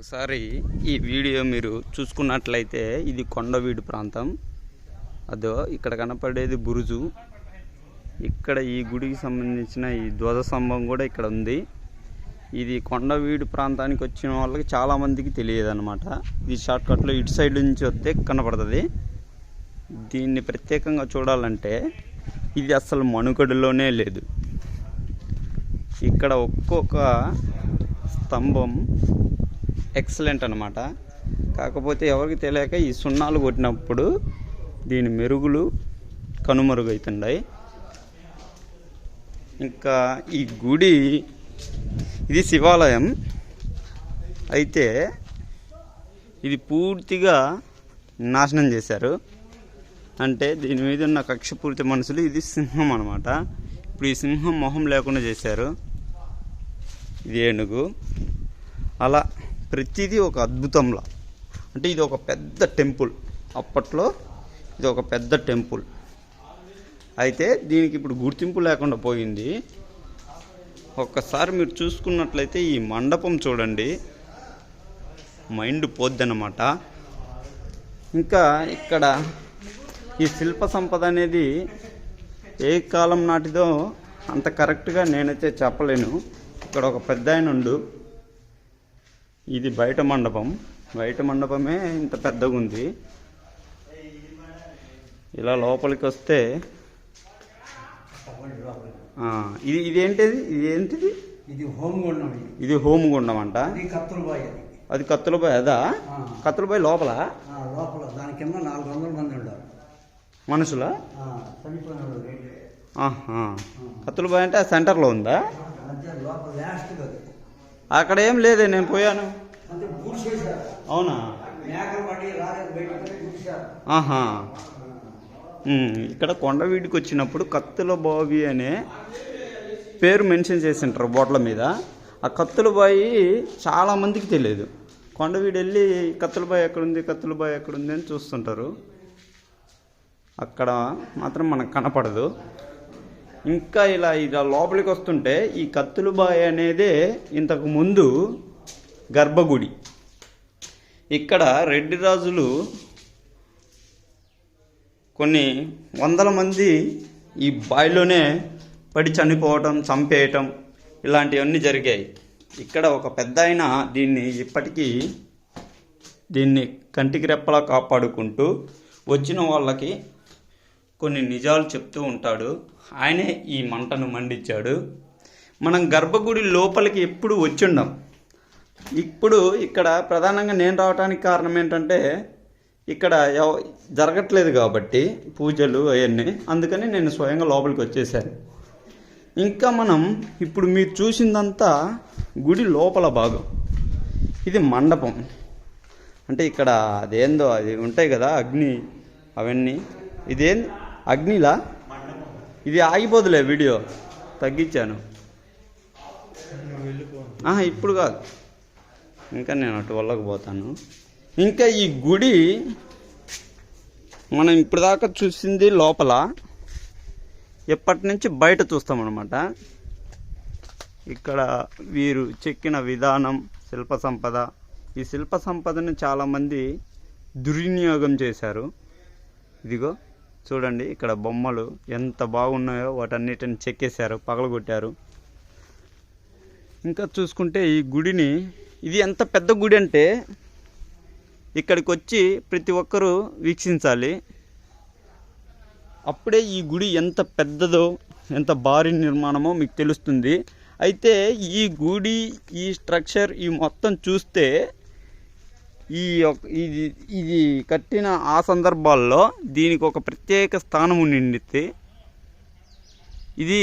ఒకసారి ఈ వీడియో మీరు చూసుకున్నట్లయితే ఇది కొండవీడు ప్రాంతం. అదో ఇక్కడ కనపడేది బురుజు. ఇక్కడ ఈ గుడికి సంబంధించిన ఈ ధ్వజ స్తంభం కూడా ఇక్కడ ఉంది. ఇది కొండవీడు ప్రాంతానికి వచ్చిన వాళ్ళకి చాలామందికి తెలియదు అనమాట ఇది షార్ట్కట్లో ఇటు సైడ్ నుంచి వస్తే కనపడుతుంది. దీన్ని ప్రత్యేకంగా చూడాలంటే ఇది అసలు మనుగడలోనే లేదు. ఇక్కడ ఒక్కొక్క స్తంభం ఎక్సలెంట్ అనమాట కాకపోతే ఎవరికి తెలియక ఈ సున్నాలు కొట్టినప్పుడు దీని మెరుగులు కనుమరుగవుతున్నాయి ఇంకా ఈ గుడి ఇది శివాలయం. అయితే ఇది పూర్తిగా నాశనం చేశారు. అంటే దీని మీద ఉన్న కక్షపూరిత మనుషులు ఇది సింహం అనమాట ఇప్పుడు ఈ సింహం మొహం లేకుండా చేశారు. ఇది ఏనుగు. అలా ప్రతిదీ ఒక అద్భుతంలా. అంటే ఇది ఒక పెద్ద టెంపుల్. అప్పట్లో ఇది ఒక పెద్ద టెంపుల్. అయితే దీనికి ఇప్పుడు గుర్తింపు లేకుండా పోయింది. ఒక్కసారి మీరు చూసుకున్నట్లయితే ఈ మండపం చూడండి. మైండ్ పోద్దనమాట ఇంకా ఇక్కడ ఈ శిల్ప సంపద అనేది ఏ కాలం నాటిదో అంత కరెక్ట్గా నేనైతే చెప్పలేను. ఇక్కడ ఒక పెద్ద ఆయన ఉండు ఇది బయట మండపం. బయట మండపమే ఇంత పెద్దగా ఉంది ఇలా లోపలికి వస్తే ఇది ఇదేంటిది? ఇది ఏంటిది ఇది హోమగుండం ఇది. ఇది హోమ్ గుండం అంట. అది కత్తులబాయి అది. అది కత్తులబాయ్ లోపల? లోపల. దాని కింద నాలుగు వందల మంది ఉన్నారు మనుషుల? కత్తులబాయ్ అంటే ఆ సెంటర్లో ఉందా? లోపల అక్కడ ఏం లేదే నేను పోయాను. అవునా? ఆహా. ఇక్కడ కొండవీడికి వచ్చినప్పుడు కత్తుల బావి అనే పేరు మెన్షన్ చేసి ఉంటారు బోట్ల మీద. ఆ కత్తుల బావి చాలా మందికి తెలియదు. కొండవీడు వెళ్ళి కత్తుల బావి ఎక్కడుంది కత్తుల బావి ఎక్కడుంది అని చూస్తుంటారు. అక్కడ మాత్రం మనకు కనపడదు. ఇంకా ఇలా ఇలా లోపలికి వస్తుంటే ఈ కత్తులు బావి అనేదే ఇంతకు ముందు గర్భగుడి. ఇక్కడ రెడ్డి రాజులు కొన్ని వందల మంది ఈ బావిలోనే పడి చనిపోవటం చంపేయటం ఇలాంటివన్నీ జరిగాయి. ఇక్కడ ఒక పెద్ద ఆయన దీన్ని ఇప్పటికీ దీన్ని కంటికి రెప్పలా కాపాడుకుంటూ వచ్చిన వాళ్ళకి కొన్ని నిజాలు చెప్తూ ఉంటాడు. ఆయనే ఈ మంటను మండించాడు మనం గర్భగుడి లోపలికి ఎప్పుడు వచ్చిండం? ఇప్పుడు ఇక్కడ ప్రధానంగా నేను రావడానికి కారణం ఏంటంటే ఇక్కడ ఎవ- జరగట్లేదు కాబట్టి పూజలు అవన్నీ. అందుకని నేను స్వయంగా లోపలికి వచ్చేసాను. ఇంకా మనం ఇప్పుడు మీరు చూసిందంతా గుడి లోపల భాగం. ఇది మండపం. అంటే ఇక్కడ అదేందో అది ఉంటాయి కదా అగ్ని అవన్నీ. ఇదేం అగ్నిలా? ఇది ఆగిపోదులే వీడియో. తగ్గించాను. ఆహా, ఇప్పుడు కాదు. ఇంకా నేను అటు వల్లకు పోతాను. ఇంకా ఈ గుడి మనం ఇప్పుడు దాకా చూసింది లోపల. ఎప్పటి నుంచి బయట చూస్తామన్నమాట. ఇక్కడ వీరు చెక్కిన విధానం శిల్ప సంపద. ఈ శిల్ప సంపదను చాలామంది దుర్వినియోగం చేశారు. ఇదిగో. చూడండి ఇక్కడ బొమ్మలు ఎంత బాగున్నాయో వాటన్నిటిని చెక్కేశారు పగలగొట్టారు. ఇంకా చూసుకుంటే ఈ గుడిని ఇది ఎంత పెద్ద గుడి అంటే ఇక్కడికి వచ్చి ప్రతి ఒక్కరూ వీక్షించాలి. అప్పుడే ఈ గుడి ఎంత పెద్దదో ఎంత భారీ నిర్మాణమో మీకు తెలుస్తుంది. అయితే ఈ గుడి ఈ స్ట్రక్చర్ ఈ మొత్తం చూస్తే ఈ యొక్క ఇది ఇది కట్టిన ఆ సందర్భాల్లో దీనికి ఒక ప్రత్యేక స్థానం ఉండింది ఇది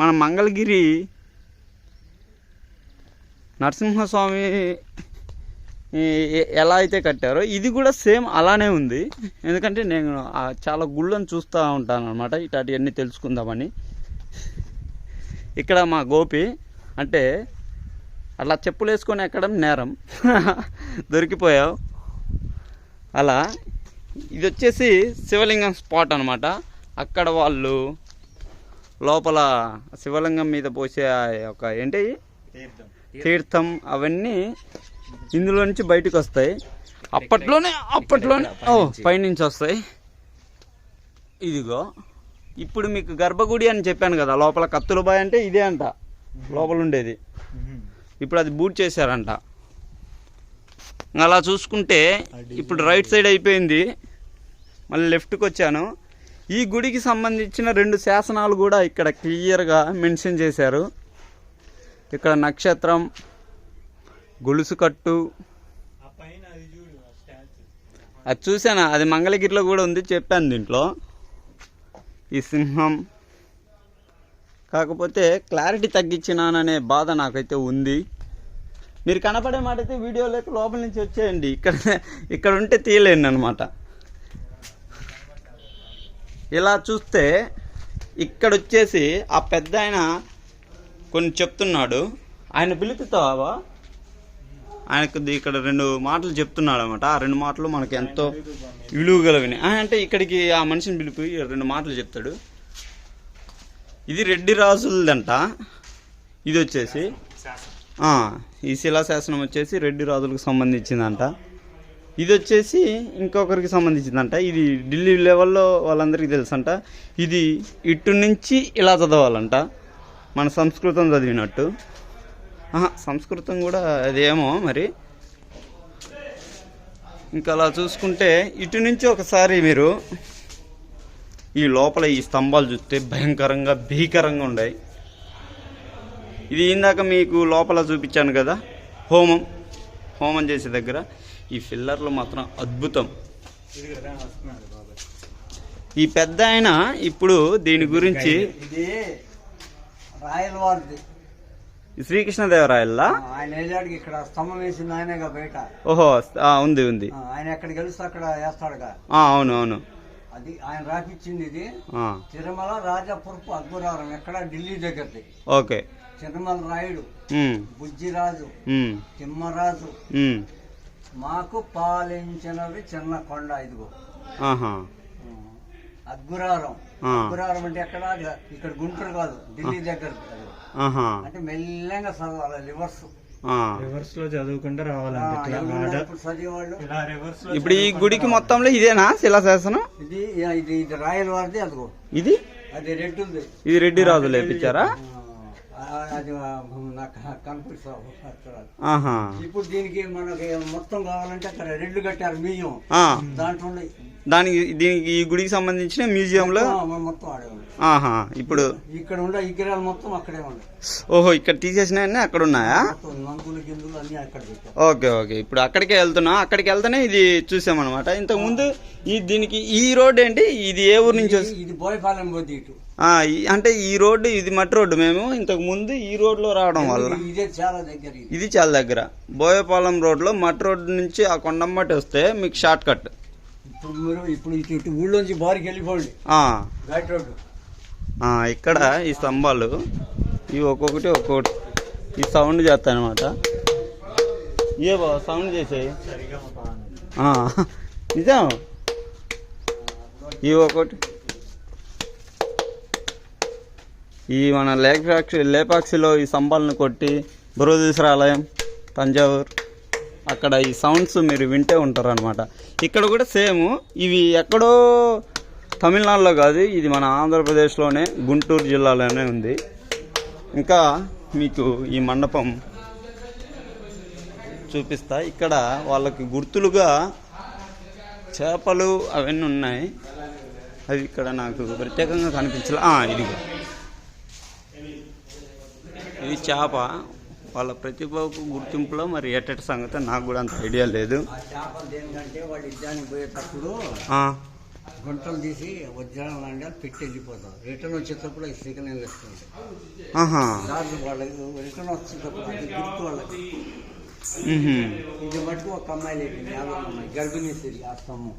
మన మంగళగిరి నరసింహస్వామి ఎలా అయితే కట్టారో ఇది కూడా సేమ్ అలానే ఉంది. ఎందుకంటే నేను చాలా గుళ్ళను చూస్తూ ఉంటాను అనమాట ఇట్లాంటివన్నీ తెలుసుకుందామని. ఇక్కడ మా గోపి అంటే అలా చెప్పులు వేసుకొని ఎక్కడం నేరం. దొరికిపోయావు. అలా. ఇది వచ్చేసి శివలింగం స్పాట్ అనమాట అక్కడ వాళ్ళు లోపల శివలింగం మీద పోసే యొక్క ఏంటి? తీర్థం. అవన్నీ ఇందులో నుంచి బయటకు వస్తాయి అప్పట్లోనే. అప్పట్లోనే ఓ పైనుంచి వస్తాయి. ఇదిగో. ఇప్పుడు మీకు గర్భగుడి అని చెప్పాను కదా లోపల కత్తుల బాయ్ అంటే ఇదే అంట. లోపల ఉండేది ఇప్పుడు అది బూట్ చేశారంట. అలా చూసుకుంటే ఇప్పుడు రైట్ సైడ్ అయిపోయింది. మళ్ళీ లెఫ్ట్కి వచ్చాను. ఈ గుడికి సంబంధించిన రెండు శాసనాలు కూడా ఇక్కడ క్లియర్గా మెన్షన్ చేశారు. ఇక్కడ నక్షత్రం గొలుసు కట్టు. అది చూసాను అది మంగళగిరిలో కూడా ఉంది చెప్పాను దీంట్లో. ఈ సింహం కాకపోతే క్లారిటీ తగ్గించినాననే బాధ నాకైతే ఉంది. మీరు కనపడే మాట అయితే వీడియో లేక లోపల నుంచి వచ్చేయండి. ఇక్కడ ఇక్కడ ఉంటే తీయలేను అనమాట ఇలా చూస్తే ఇక్కడ వచ్చేసి ఆ పెద్ద ఆయన కొన్ని చెప్తున్నాడు. ఆయన పిలుపుతావా? ఆయనకు ఇక్కడ రెండు మాటలు చెప్తున్నాడు అనమాట ఆ రెండు మాటలు మనకు ఎంతో విలువగలవిని. అంటే ఇక్కడికి ఆ మనిషిని పిలిపి రెండు మాటలు చెప్తాడు. ఇది రెడ్డి రాజులదంట. ఇది వచ్చేసి. ఈ శిలాశాసనం వచ్చేసి రెడ్డి రాజులకు సంబంధించిందంట. ఇది వచ్చేసి ఇంకొకరికి సంబంధించిందంట. ఇది ఢిల్లీ లెవెల్లో వాళ్ళందరికీ తెలుసంట. ఇది ఇటు నుంచి ఇలా చదవాలంట. మన సంస్కృతం చదివినట్టు. ఆహా, సంస్కృతం కూడా అదేమో మరి. ఇంకా అలా చూసుకుంటే ఇటు నుంచి ఒకసారి మీరు ఈ లోపల ఈ స్తంభాలు చూస్తే భయంకరంగా భీకరంగా ఉన్నాయి ఇది ఇందాక మీకు లోపల చూపించాను కదా హోమం. హోమం చేసే దగ్గర ఈ ఫిల్లర్లు మాత్రం అద్భుతం. ఈ పెద్ద ఆయన ఇప్పుడు దీని గురించి శ్రీకృష్ణదేవరాయల్లా? ఆయన ఇక్కడ స్తంభం వేసింది ఆయనగా బయట. ఓహో ఉంది ఉంది. ఆయన ఎక్కడికి వెళ్తే అక్కడ వేస్తాడుగా. అవును అవును. అది ఆయన రాపిచ్చింది ఇది. తిరుమల రాజపురపు అగ్గురారం ఎక్కడ? ఢిల్లీ దగ్గరది. ఓకే. తిరుమల రాయుడు బుజ్జిరాజు తిమ్మరాజు మాకు పాలించినది చిన్న కొండ ఇదిగో. ఆ. అగ్గురారం అంటే ఎక్కడ? ఇక్కడ గుంటూరు కాదు ఢిల్లీ దగ్గర అంటే మెల్లగా చదవాలి లివర్స్. రివర్స్లో చదువుకుంటూ రావాలంటే ఇప్పుడు చదివేవాళ్ళు? ఇలా రివర్స్లో ఇప్పుడు ఈ గుడికి మొత్తంలో ఇదేనా శిలాశాసనం? ఇది ఇది ఇది రాయల వారిది అదిగో. ఇది? అది రెడ్డుంది ఇది రెడ్డి రాజు లేపించారా ఇప్పుడు దీనికి మనకి మొత్తం కావాలంటే అక్కడ రెడ్లు కట్టారు ఆ, దాంట్లో ఉన్నాయి. దానికి దీనికి ఈ గుడికి సంబంధించిన మ్యూజియంలో మొత్తం ఉంది ఆహా ఇప్పుడు ఇక్కడ ఉండే విగ్రహాలు మొత్తం అక్కడే ఉన్నాయి ఓహో ఇక్కడ తీసేసినవన్నీ అక్కడ ఉన్నాయా? Okay okay. ఇప్పుడు అక్కడికే వెళ్తున్నా. అక్కడికి వెళ్తేనే ఇది చూసామన్నమాట. ఇంతకు ముందు ఈ దీనికి ఈ రోడ్ ఏంటి? ఇది ఏ ఊరు నుంచి ఇది- బోయపాలెం పోతే ఇటు. అంటే ఈ రోడ్డు ఇది మట్టి రోడ్డు మేము ఇంతకు ముందు ఈ రోడ్లో రావడం వల్ల. ఇదే చాలా దగ్గర ఇది. ఇది చాలా దగ్గర. బోయపాలెం రోడ్లో మట్టి రోడ్డు నుంచి ఆ కొండమ్మటి వస్తే మీకు షార్ట్ కట్. ఇప్పుడు మీరు ఇప్పుడు ఇటు ఇటు ఊళ్ళోంచి బారికి వెళ్ళిపోండి. ఆ, ఘాట్ రోడ్డు ఆ, ఇక్కడ ఈ స్తంభాలు ఇవి ఒక్కొక్కటి ఒక్కొక్కటి. ఈ సౌండ్ చేస్తాయి అనమాట ఏ బా సౌండ్ చేసేయి ఆ, నిజం? ఇవి ఒకటి ఈ మన లేపాక్షి లేపాక్షిలో ఈ స్తంభాలను కొట్టి బృహదీశ్వరాలయం తంజావూర్. అక్కడ ఈ సౌండ్స్ మీరు వింటే ఉంటారు అనమాట ఇక్కడ కూడా సేమ్. ఇవి ఎక్కడో తమిళనాడులో కాదు ఇది మన ఆంధ్రప్రదేశ్లోనే గుంటూరు జిల్లాలోనే ఉంది. ఇంకా మీకు ఈ మండపం చూపిస్తా. ఇక్కడ వాళ్ళకి గుర్తులుగా చేపలు అవన్నీ ఉన్నాయి. అవి ఇక్కడ నాకు ప్రత్యేకంగా కనిపించలే. ఇది ఇది చేప. వాళ్ళ ప్రతిభకు గుర్తింపులో మరి ఏటట సంగతి నాకు కూడా అంత ఐడియా లేదు. గుంటలు తీసి వజ్రాలు లాంటి పెట్టి వెళ్ళిపోతారు. రిటర్న్ వచ్చేటప్పుడు ఈ శ్రీకరణ దాంట్లో వాళ్ళకి రిటర్న్ వచ్చేటప్పుడు గుర్తు వాళ్ళకి. ఇది మటుకు ఒక అమ్మాయి లేదు గర్భిణీ స్త్రీ ఆ స్తంభం.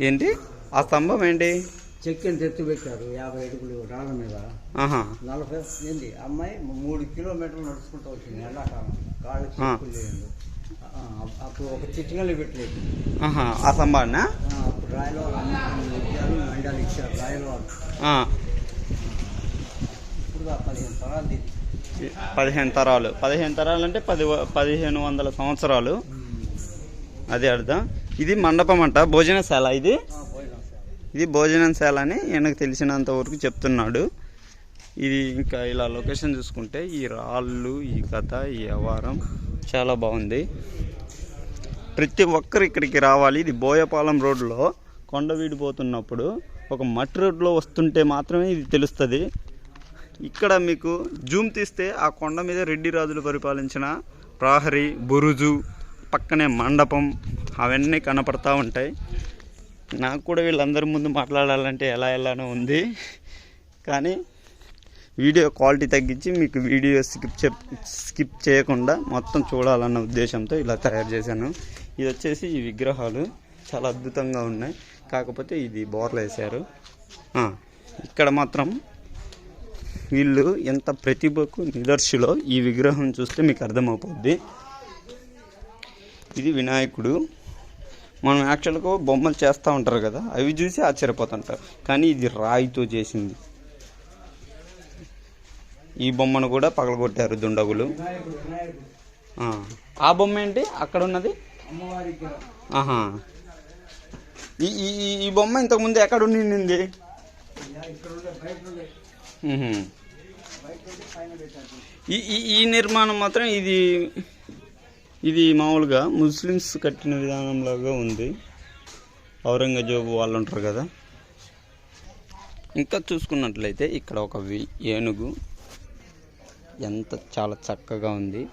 ఏంటి? ఆ స్తంభం ఏంటి? చెక్కిని తెత్తు పెట్టారు. యాభై అడుగులు రాళ్ళ మీద. నలభై ఏంది? అమ్మాయి మూడు కిలోమీటర్లు నడుచుకుంటూ వచ్చింది ఎండాకాలం. కాళ్ళు లేదు ఆ, అప్పుడు ఒక చిట్టిగలు పెట్టలేదు. ఆ స్తంభాన్న ఆ, అప్పుడు రాయల విద్యాలు మండాలు ఇచ్చారు రాయల ఇప్పుడు పదిహేను తరాలు పదిహేను తరాలు. పదిహేను తరాలు అంటే పది పదిహేను వందల సంవత్సరాలు. అదే అర్థం. ఇది మండపం అంట భోజనశాల ఇది? ఇది భోజనశాల అని ఈయనకు తెలిసినంత వరకు చెప్తున్నాడు. ఇది ఇంకా ఇలా లొకేషన్ చూసుకుంటే ఈ రాళ్ళు ఈ కథ ఈ వ్యవహారం చాలా బాగుంది. ప్రతి ఒక్కరు ఇక్కడికి రావాలి. ఇది బోయపాలెం రోడ్లో కొండ వీడిపోతున్నప్పుడు ఒక మట్టి రోడ్లో వస్తుంటే మాత్రమే ఇది తెలుస్తుంది. ఇక్కడ మీకు జూమ్ తీస్తే ఆ కొండ మీద రెడ్డి రాజులు పరిపాలించిన ప్రహరీ బురుజు పక్కనే మండపం అవన్నీ కనపడతా ఉంటాయి. నాకు కూడా వీళ్ళందరి ముందు మాట్లాడాలంటే ఎలా ఎలానో ఉంది. కానీ వీడియో క్వాలిటీ తగ్గించి మీకు వీడియో స్కిప్ చెప్ స్కిప్ చేయకుండా మొత్తం చూడాలన్న ఉద్దేశంతో ఇలా తయారు చేశాను. ఇది వచ్చేసి ఈ విగ్రహాలు చాలా అద్భుతంగా ఉన్నాయి. కాకపోతే ఇది బోర్లు వేశారు. ఇక్కడ మాత్రం వీళ్ళు ఎంత ప్రతిభకు నిదర్శిలో ఈ విగ్రహం చూస్తే మీకు అర్థమైపోద్ది ఇది వినాయకుడు. మనం యాక్చువల్గా బొమ్మలు చేస్తూ ఉంటారు కదా అవి చూసి ఆశ్చర్యపోతుంటారు. కానీ ఇది రాయితో చేసింది. ఈ బొమ్మను కూడా పగలగొట్టారు దుండగులు. ఆ. బొమ్మ ఏంటి? అక్కడ ఉన్నది? ఆహా. ఈ ఈ ఈ- బొమ్మ ఇంతకుముందు ఎక్కడ ఉండింది? ఈ ఈ నిర్మాణం మాత్రం ఇది ఇది మామూలుగా ముస్లిమ్స్ కట్టిన విధానంలాగా ఉంది. ఔరంగజేబు వాళ్ళు ఉంటారు కదా. ఇంకా చూసుకున్నట్లయితే ఇక్కడ ఒక ఏనుగు ఎంత చాలా చక్కగా ఉంది.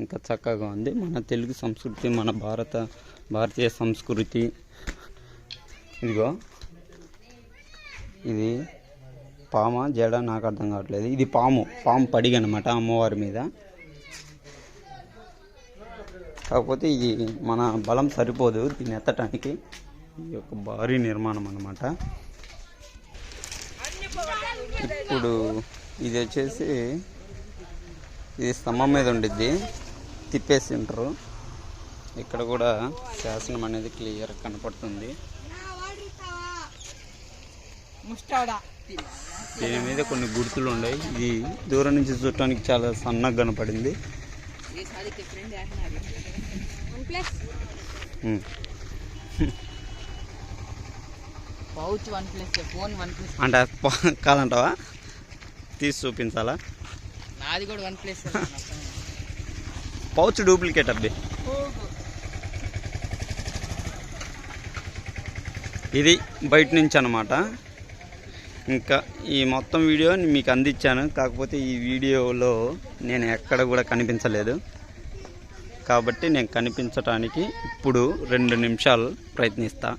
ఇంకా చక్కగా ఉంది. మన తెలుగు సంస్కృతి మన భారత భారతీయ సంస్కృతి. ఇదిగో. ఇది పామ జడ నాకు అర్థం కావట్లేదు. ఇది పాము పాము పడిగనమాట అమ్మవారి మీద. కాకపోతే ఇది మన బలం సరిపోదు దీన్ని ఎత్తటానికి. ఇది ఒక భారీ నిర్మాణం అన్నమాట. ఇప్పుడు ఇది వచ్చేసి ఇది స్తంభం మీద ఉండిద్ది. తిప్పేసి ఉంటారు ఇక్కడ కూడా శాసనం అనేది క్లియర్ కనపడుతుంది. దీని మీద కొన్ని గుర్తులు ఉన్నాయి. ఇది దూరం నుంచి చూడటానికి చాలా సన్నగా కనపడింది. Pouch one plus phone one plus అంటే కాదంటావా? తీసి చూపించాలా? నాది కూడా వన్ ప్లస్ పౌచ్ డూప్లికేట్ అబ్బి. ఇది బయట నుంచి అనమాట ఇంకా ఈ మొత్తం వీడియో మీకు అందించాను. కాకపోతే ఈ వీడియోలో నేను ఎక్కడ కూడా కనిపించలేదు. కాబట్టి నేను కనిపించటానికి ఇప్పుడు రెండు నిమిషాలు ప్రయత్నిస్తా.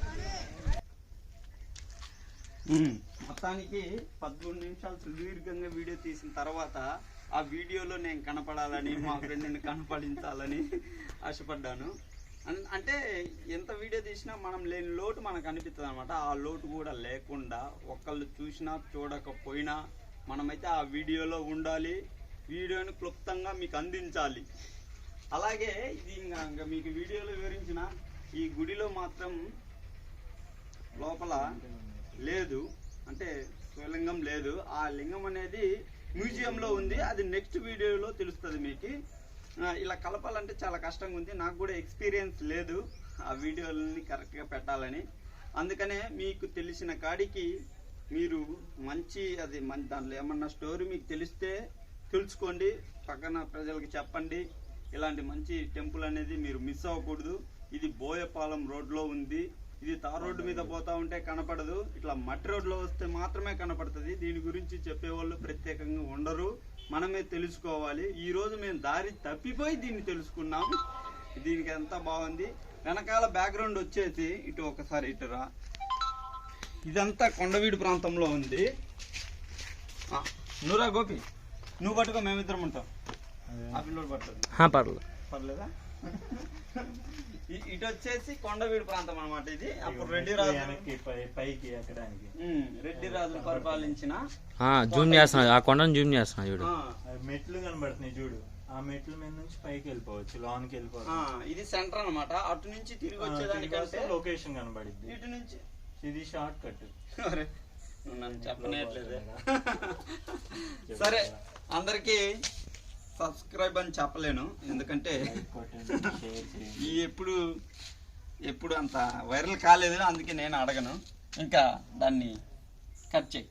మొత్తానికి పదమూడు నిమిషాలు సుదీర్ఘంగా వీడియో తీసిన తర్వాత ఆ వీడియోలో నేను కనపడాలని మా ఫ్రెండ్ని కనపడించాలని ఆశపడ్డాను. అంటే ఎంత వీడియో తీసినా మనం లేని లోటు మనకు అనిపిస్తుంది అనమాట ఆ లోటు కూడా లేకుండా ఒకళ్ళు చూసినా చూడకపోయినా మనమైతే ఆ వీడియోలో ఉండాలి. వీడియోని క్లుప్తంగా మీకు అందించాలి. అలాగే ఇది ఇంకా ఇంకా మీకు వీడియోలో వివరించిన ఈ గుడిలో మాత్రం లోపల లేదు. అంటే శివలింగం లేదు. ఆ లింగం అనేది మ్యూజియంలో ఉంది. అది నెక్స్ట్ వీడియోలో తెలుస్తుంది మీకు. ఇలా కలపాలంటే చాలా కష్టంగా ఉంది. నాకు కూడా ఎక్స్పీరియన్స్ లేదు ఆ వీడియోలని కరెక్ట్గా పెట్టాలని. అందుకనే మీకు తెలిసిన కాడికి మీరు మంచి అది మంచి దాంట్లో ఏమన్నా స్టోరీ మీకు తెలిస్తే తెలుసుకోండి. పక్కన ప్రజలకు చెప్పండి. ఇలాంటి మంచి టెంపుల్ అనేది మీరు మిస్ అవ్వకూడదు. ఇది బోయపాలెం రోడ్లో ఉంది. ఇది తార్ రోడ్డు మీద పోతా ఉంటే కనపడదు. ఇట్లా మట్టి రోడ్లో వస్తే మాత్రమే కనపడుతుంది. దీని గురించి చెప్పేవాళ్ళు ప్రత్యేకంగా ఉండరు. మనమే తెలుసుకోవాలి. ఈ రోజు మేము దారి తప్పిపోయి దీన్ని తెలుసుకున్నాం. దీనికి ఎంత బాగుంది. వెనకాల బ్యాక్గ్రౌండ్ వచ్చేసి ఇటు ఒకసారి ఇటు రా. ఇదంతా కొండవీడు ప్రాంతంలో ఉంది. ఆ, నువ్వురా గోపి. నువ్వు పట్టుకో మేమిద్దరం ఉంటాం. పర్లేదు పర్లేదా? ఇటు వచ్చేసి కొండవీడు ప్రాంతం అన్నమాట ఇది. అప్పుడు రెడ్డి రాజు పైకి ఎక్కడానికి. రెడ్డి రాజులు పరిపాలించిన జూమ్ చేస్తున్నా. ఆ కొండను జూమ్ చేస్తున్నా చూడు. మెట్లు కనబడుతున్నాయి చూడు. ఆ మెట్ల మీద నుంచి పైకి వెళ్ళిపోవచ్చు లోనికి వెళ్ళిపోవచ్చు. ఇది సెంటర్ అన్నమాట. అటు నుంచి తిరిగి వచ్చేదానికంటే లొకేషన్ కనబడిద్ది. ఇటు నుంచి ఇది షార్ట్ కట్ నన్ను చెప్పనేట్లేదు సరే అందరికీ సబ్స్క్రైబ్ అని చెప్పలేను. ఎందుకంటే ఈ ఎప్పుడు ఎప్పుడు అంత వైరల్ కాలేదు అందుకే నేను అడగను. ఇంకా దాన్ని కట్ చేయి.